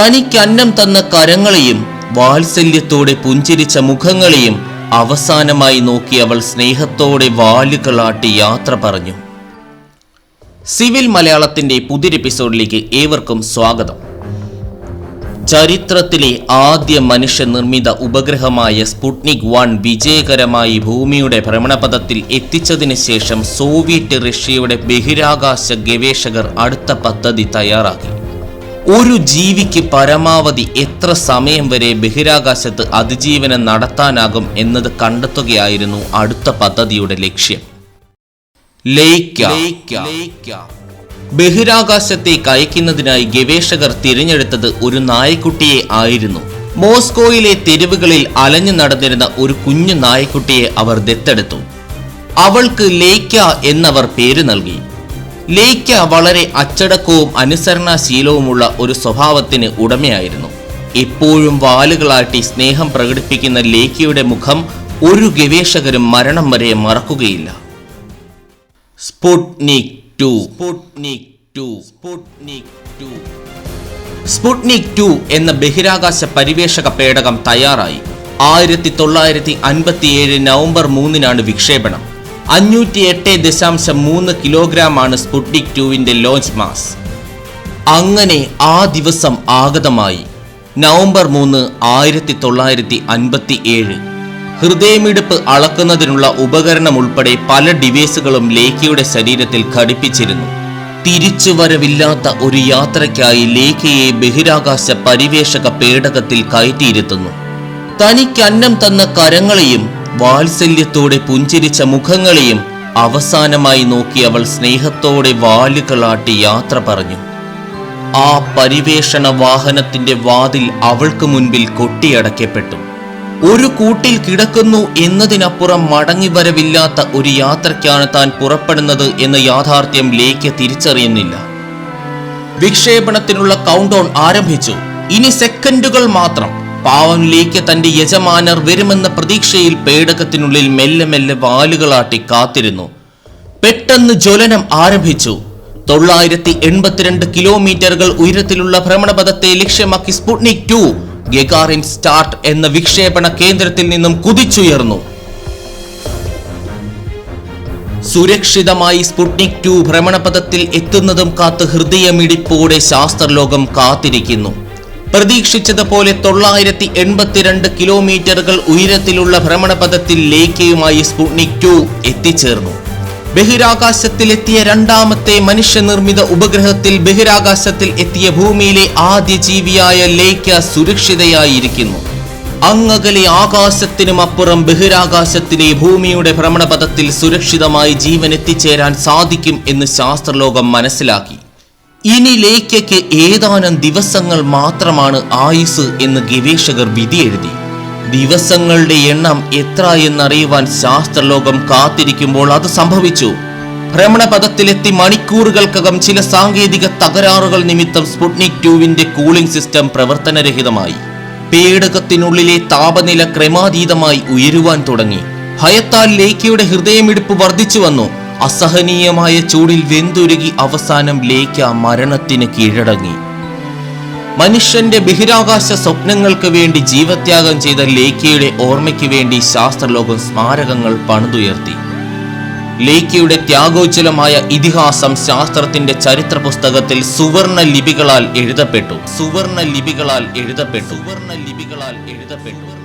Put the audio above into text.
തനിക്ക് അന്നം തന്ന കരങ്ങളെയും വാത്സല്യത്തോടെ പുഞ്ചിരിച്ച മുഖങ്ങളെയും അവസാനമായി നോക്കി അവൾ സ്നേഹത്തോടെ വാലുകളാട്ടി യാത്ര പറഞ്ഞു. സിവിൽ മലയാളത്തിന്റെ പുതിയൊരു എപ്പിസോഡിലേക്ക് ഏവർക്കും സ്വാഗതം. ചരിത്രത്തിലെ ആദ്യ മനുഷ്യ നിർമ്മിത ഉപഗ്രഹമായ സ്പുട്നിക് വൺ വിജയകരമായി ഭൂമിയുടെ ഭ്രമണപഥത്തിൽ എത്തിച്ചതിന് ശേഷം സോവിയറ്റ് റഷ്യയുടെ ബഹിരാകാശ ഗവേഷകർ അടുത്ത പദ്ധതി തയ്യാറാക്കി. ഒരു ജീവിക്ക് പരമാവധി എത്ര സമയം വരെ ബഹിരാകാശത്ത് അതിജീവനം നടത്താനാകും എന്നത് കണ്ടെത്തുകയായിരുന്നു അടുത്ത പദ്ധതിയുടെ ലക്ഷ്യം. ബഹിരാകാശത്തെ ബഹിരാകാശത്തേക്ക് അയക്കുന്നതിനായി ഗവേഷകർ തിരഞ്ഞെടുത്തത് ഒരു നായക്കുട്ടിയെ ആയിരുന്നു. മോസ്കോയിലെ തെരുവുകളിൽ അലഞ്ഞു നടന്നിരുന്ന ഒരു കുഞ്ഞു നായക്കുട്ടിയെ അവർ ദത്തെടുത്തു. അവൾക്ക് ലേക്ക എന്നവർ പേര് നൽകി. ലേക്ക വളരെ അച്ചടക്കവും അനുസരണാശീലവുമുള്ള ഒരു സ്വഭാവത്തിന് ഉടമയായിരുന്നു. എപ്പോഴും വാലുകളാട്ടി സ്നേഹം പ്രകടിപ്പിക്കുന്ന ലേക്കയുടെ മുഖം ഒരു ഗവേഷകരും മരണം വരെ മറക്കുകയില്ല. Sputnik two. Sputnik two. Sputnik two. Sputnik two എന്ന ബഹിരാകാശ പരിവേഷക പേടകം തയ്യാറായി. ആയിരത്തി തൊള്ളായിരത്തി അൻപത്തിയേഴ് നവംബർ മൂന്നിനാണ് വിക്ഷേപണം. അഞ്ഞൂറ്റി എട്ട് ദശാംശം മൂന്ന് കിലോഗ്രാം ആണ് സ്പുട്നിക് ടുവിന്റെ ലോഞ്ച് മാസ്. അങ്ങനെ ആ ദിവസം ആഗതമായി. നവംബർ മൂന്ന് ആയിരത്തി തൊള്ളായിരത്തി അൻപത്തി ഏഴ് ഹൃദയമിടിപ്പ് അളക്കുന്നതിനുള്ള ഉപകരണം ഉൾപ്പെടെ പല ഡിവൈസുകളും ലേഖയുടെ ശരീരത്തിൽ ഘടിപ്പിച്ചിരുന്നു. തിരിച്ചുവരവില്ലാത്ത ഒരു യാത്രയ്ക്കായി ലേഖയെ ബഹിരാകാശ പരിവേഷക പേടകത്തിൽ കയറ്റിയിരുത്തുന്നു. തനിക്കന്നം തന്ന കരങ്ങളെയും വാത്സല്യത്തോടെ പുഞ്ചിരിച്ച മുഖങ്ങളെയും അവസാനമായി നോക്കി അവൾ സ്നേഹത്തോടെ വാലുകളാട്ടി യാത്ര പറഞ്ഞു. ആ പരിവേഷണ വാഹനത്തിന്റെ വാതിൽ അവൾക്ക് മുൻപിൽ കൊട്ടിയടക്കപ്പെട്ടു ഒരു കൂട്ടിൽ കിടക്കുന്നു എന്നതിനപ്പുറം മടങ്ങി വരവില്ലാത്ത ഒരു യാത്രയ്ക്കാണ് താൻ പുറപ്പെടുന്നത് എന്ന യാഥാർത്ഥ്യം ലേക്ക് തിരിച്ചറിയുന്നില്ല. വിക്ഷേപണത്തിനുള്ള കൗണ്ട് ആരംഭിച്ചു. ഇനി സെക്കൻഡുകൾ മാത്രം. പാവം ലേക്ക് തന്റെ യജമാനർ വരുമെന്ന പ്രതീക്ഷയിൽ പേടകത്തിനുള്ളിൽ മെല്ലെ മെല്ലെ വാലുകളാട്ടി കാത്തിരുന്നു. പെട്ടെന്ന് ജ്വലനം ആരംഭിച്ചു. തൊള്ളായിരത്തി എൺപത്തിരണ്ട് കിലോമീറ്ററുകൾ ഉയരത്തിലുള്ള ഭ്രമണപഥത്തെ ലക്ഷ്യമാക്കി സ്പുട്നിക് ടു ഗഗാറിൻ സ്റ്റാർട്ട് എന്ന വിക്ഷേപണ കേന്ദ്രത്തിൽ നിന്നും കുതിച്ചുയർന്നു. സുരക്ഷിതമായി സ്പുട്നിക് ടു ഭ്രമണപഥത്തിൽ എത്തുന്നതും കാത്ത് ഹൃദയമിടിപ്പോടെ ശാസ്ത്രലോകം കാത്തിരിക്കുന്നു. പ്രതീക്ഷിച്ചതുപോലെ തൊള്ളായിരത്തി എൺപത്തിരണ്ട് കിലോമീറ്ററുകൾ ഉയരത്തിലുള്ള ഭ്രമണപഥത്തിൽ ലേക്കയുമായി സ്പുട്നിക് ടു എത്തിച്ചേർന്നു. ബഹിരാകാശത്തിലെത്തിയ രണ്ടാമത്തെ മനുഷ്യനിർമ്മിത ഉപഗ്രഹത്തിൽ ബഹിരാകാശത്തിൽ എത്തിയ ഭൂമിയിലെ ആദ്യ ജീവിയായ ലേക്ക സുരക്ഷിതയായിരിക്കുന്നു. അങ്ങകലെ ആകാശത്തിനും അപ്പുറം ബഹിരാകാശത്തിലെ ഭൂമിയുടെ ഭ്രമണപഥത്തിൽ സുരക്ഷിതമായി ജീവൻ എത്തിച്ചേരാൻ സാധിക്കും എന്ന് ശാസ്ത്രലോകം മനസ്സിലാക്കി. ഇനി ഏതാനും ദിവസങ്ങൾ മാത്രമാണ് ആയുസ് എന്ന് ഗവേഷകർ വിധിയെഴുതി ദിവസങ്ങളുടെ എണ്ണം എത്ര എന്നറിയുവാൻ ശാസ്ത്രലോകം കാത്തിരിക്കുമ്പോൾ അത് സംഭവിച്ചു. ഭ്രമണപഥത്തിലെത്തി മണിക്കൂറുകൾക്കകം ചില സാങ്കേതിക തകരാറുകൾ നിമിത്തം സ്പുട്നിക് ടുവിന്റെ കൂളിംഗ് സിസ്റ്റം പ്രവർത്തനരഹിതമായി. പേടകത്തിനുള്ളിലെ താപനില ക്രമാതീതമായി ഉയരുവാൻ തുടങ്ങി. ഭയത്താൽ ലേഖയുടെ ഹൃദയമിടിപ്പ് വർദ്ധിച്ചു വന്നു. അസഹനീയമായ ചൂടിൽ വെന്തുരുകി അവസാനം ലേക്ക മരണത്തിന് കീഴടങ്ങി. മനുഷ്യന്റെ ബഹിരാകാശ സ്വപ്നങ്ങൾക്ക് വേണ്ടി ജീവത്യാഗം ചെയ്ത ലേഖയുടെ ഓർമ്മയ്ക്ക് വേണ്ടി ശാസ്ത്രലോകം സ്മാരകങ്ങൾ പണിതുയർത്തി. ലേഖയുടെ ത്യാഗോജ്വലമായ ഇതിഹാസം ശാസ്ത്രത്തിന്റെ ചരിത്ര പുസ്തകത്തിൽ സുവർണ ലിപികളാൽ എഴുതപ്പെട്ടു. സുവർണ ലിപികളാൽ എഴുതപ്പെട്ടു. സുവർണ ലിപികളാൽ എഴുതപ്പെട്ടു.